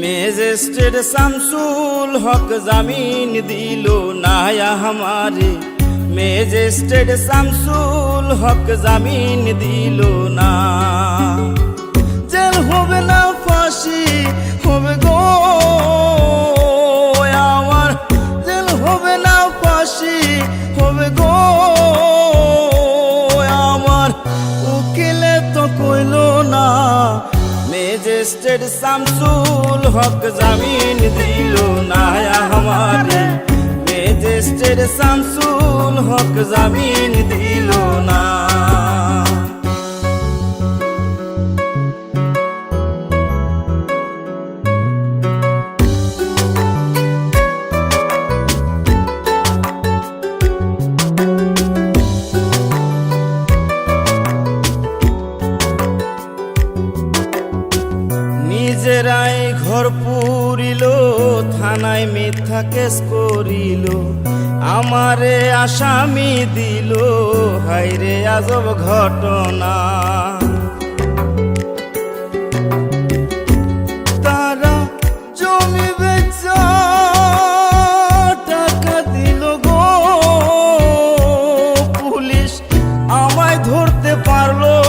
মেজেস্টেড শামসুল হক জামিন দিল নায়া আমারে। মেজেস্টেড শামসুল হক জামিন দিল না। জেল হবে না ফাঁসি, হবে গো আমার। জেল হবে না ফাঁসি, হবে গো আমার। উকিলে তো মেজেস্টেড শামসুল হক জামিন দিল না আমারে। রেজিস্টার্ড শামসুল হক জামিন দিল জেরায় ঘর পুরিল থানায় মিথ্যা কেস করিল। আমারে আসামি দিল হাইরে আজব ঘটনা। পারল